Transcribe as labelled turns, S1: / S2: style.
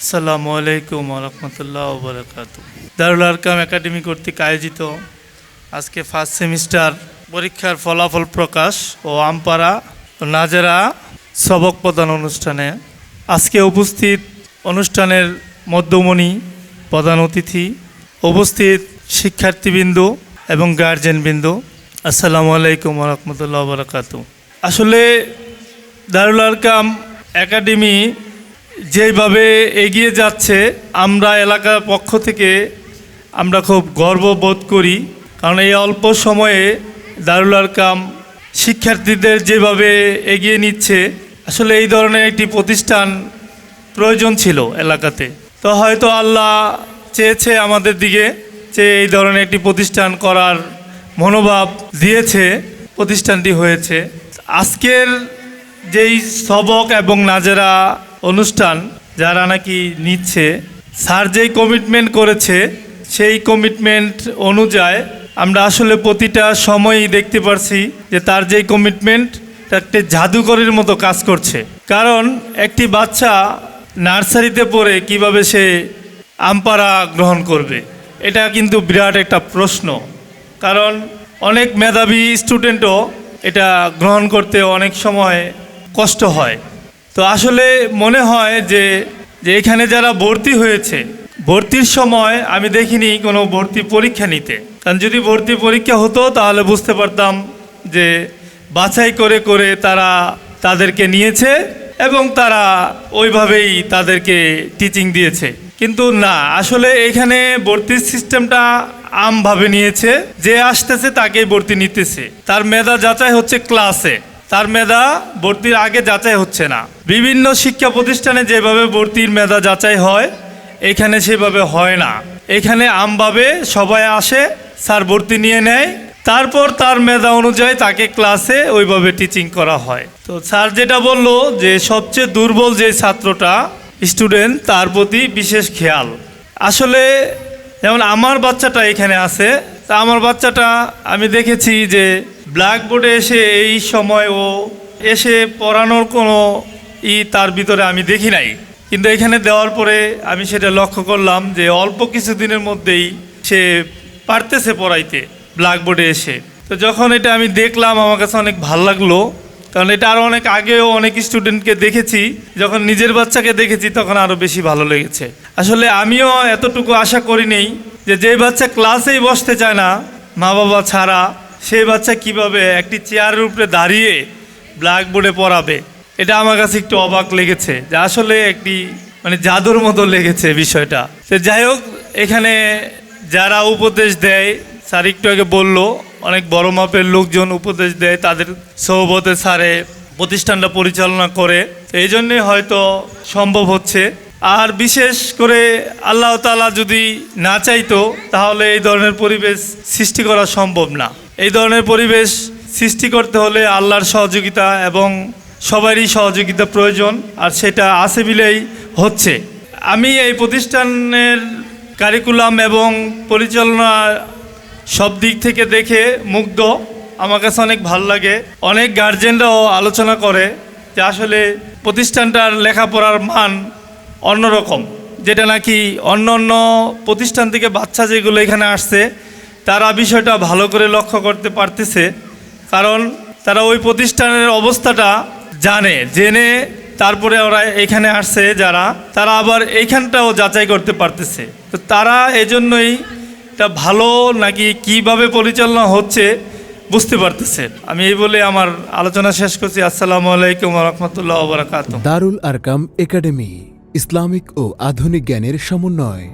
S1: আসসালামু আলাইকুম রহমতুল্লাহ বরকাত দারুল আরকাম একাডেমি কর্তৃক আয়োজিত আজকে ফার্স্ট সেমিস্টার পরীক্ষার ফলাফল প্রকাশ ও আমপাড়া নাজেরা সবক প্রদান অনুষ্ঠানে। আজকে উপস্থিত অনুষ্ঠানের মধ্যমণি প্রধান অতিথি, উপস্থিত শিক্ষার্থীবৃন্দ এবং গার্জেনবৃন্দ আসসালামু আলাইকুম রহমতুল্লাহ বরকাত আসলে দারুল আরকাম একাডেমি যেভাবে এগিয়ে যাচ্ছে, আমরা এলাকার পক্ষ থেকে আমরা খুব গর্ববোধ করি। কারণ এই অল্প সময়ে দারুল আরকাম শিক্ষার্থীদের যেভাবে এগিয়ে নিচ্ছে, আসলে এই ধরনের একটি প্রতিষ্ঠান প্রয়োজন ছিল এলাকাতে। তো হয়তো আল্লাহ চেয়েছে আমাদের দিকে যে এই ধরনের একটি প্রতিষ্ঠান করার মনোভাব দিয়েছে, প্রতিষ্ঠানটি হয়েছে। আজকের যেই সবক এবং নাজেরা অনুষ্ঠান যারা নাকি নিচ্ছে, স্যার যেই কমিটমেন্ট করেছে, সেই কমিটমেন্ট অনুযায়ী আমরা আসলে প্রতিটা সময়ই দেখতে পারছি যে তার যেই কমিটমেন্ট একটি জাদুকরের মতো কাজ করছে। কারণ একটি বাচ্চা নার্সারিতে পড়ে কীভাবে সে আমপারা গ্রহণ করবে, এটা কিন্তু বিরাট একটা প্রশ্ন। কারণ অনেক মেধাবী স্টুডেন্টও এটা গ্রহণ করতে অনেক সময় কষ্ট হয়। তো আসলে মনে হয় যে যে এখানে যারা ভর্তি হয়েছে, ভর্তির সময় আমি দেখিনি কোনো ভর্তি পরীক্ষা নিতে। কারণ যদি ভর্তি পরীক্ষা হতো, তাহলে বুঝতে পারতাম যে বাছাই করে করে তারা তাদেরকে নিয়েছে এবং তারা ওইভাবেই তাদেরকে টিচিং দিয়েছে। কিন্তু না, আসলে এখানে ভর্তির সিস্টেমটা আমভাবে নিয়েছে। যে আসতেছে, তাকেই ভর্তি নিতেছে। তার মেধা যাচাই হচ্ছে ক্লাসে তার মেধা ভর্তির আগে যাচাই হচ্ছে না। বিভিন্ন শিক্ষা প্রতিষ্ঠানে যেভাবে ভর্তির মেধা যাচাই হয়, এখানে সেভাবে হয় না। এখানে আমভাবে সবাই আসে, স্যার ভর্তি নিয়ে নেয়, তারপর তার মেধা অনুযায়ী তাকে ক্লাসে ওইভাবে টিচিং করা হয়। তো স্যার যেটা বলল যে সবচেয়ে দুর্বল যে ছাত্রটা স্টুডেন্ট তার প্রতি বিশেষ খেয়াল। আসলে যেমন আমার বাচ্চাটা এখানে আছে, তা আমার বাচ্চাটা আমি দেখেছি যে ব্ল্যাকবোর্ডে এসে এই সময় ও এসে পড়ানোর কোনো ই তার ভিতরে আমি দেখি নাই। কিন্তু এখানে দেওয়ার পরে আমি সেটা লক্ষ্য করলাম যে অল্প কিছু দিনের মধ্যেই সে পারতেছে পড়াইতে ব্ল্যাকবোর্ডে এসে। তো যখন এটা আমি দেখলাম, আমার কাছে অনেক ভালো লাগল। কারণ এটা আরও অনেক আগেও অনেক স্টুডেন্টকে দেখেছি, যখন নিজের বাচ্চাকে দেখেছি তখন আরও বেশি ভালো লেগেছে। আসলে আমিও এতটুকু আশা করি নেই যে যে বাচ্চা ক্লাসেই বসতে চায় না মা বাবা ছাড়া সেই বাচ্চা কীভাবে একটি চেয়ারের উপরে দাঁড়িয়ে ব্ল্যাকবোর্ডে পড়াবে, এটা আমার কাছে একটু অবাক লেগেছে। যে আসলে একটি মানে জাদুর মতো লেগেছে বিষয়টা। সে যাই হোক, এখানে যারা উপদেশ দেয়, স্যার একটু আগে বলল, অনেক বড় মাপের লোকজন উপদেশ দেয়, তাদের সৌবতে স্যারে প্রতিষ্ঠানটা পরিচালনা করে। এই জন্যে হয়তো সম্ভব হচ্ছে। আর বিশেষ করে আল্লাহ তালা যদি না চাইতো, তাহলে এই ধরনের পরিবেশ সৃষ্টি করা সম্ভব না। এই ধরনের পরিবেশ সৃষ্টি করতে হলে আল্লাহর সহযোগিতা এবং সবারই সহযোগিতা প্রয়োজন, আর সেটা আছে বিলেই হচ্ছে। আমি এই প্রতিষ্ঠানের কারিকুলাম এবং পরিচালনা সব দিক থেকে দেখে মুগ্ধ। আমার কাছে অনেক ভালো লাগে। অনেক গার্জেনরাও আলোচনা করে যে আসলে প্রতিষ্ঠানটার লেখাপড়ার মান অন্যরকম, যেটা নাকি অন্য অন্য প্রতিষ্ঠান থেকে বাচ্চা যেগুলো এখানে আসছে তারা বিষয়টা ভালো করে লক্ষ্য করতে পারতেছে, কারণ তারা ওই প্রতিষ্ঠানের অবস্থাটা জানে, জেনে তারপরে ওরা এখানে আসছে যারা, তারা আবার এইখানটাও যাচাই করতে পারতেছে। তো তারা এজন্যই এটা ভালো নাকি কীভাবে পরিচালনা হচ্ছে বুঝতে পারতেছে। আমি এই বলে আমার আলোচনা শেষ করছি। আসসালামু আলাইকুম রহমতুল্লাহ
S2: দারুল আরকাম একাডেমি, ইসলামিক ও আধুনিক জ্ঞানের সমন্বয়।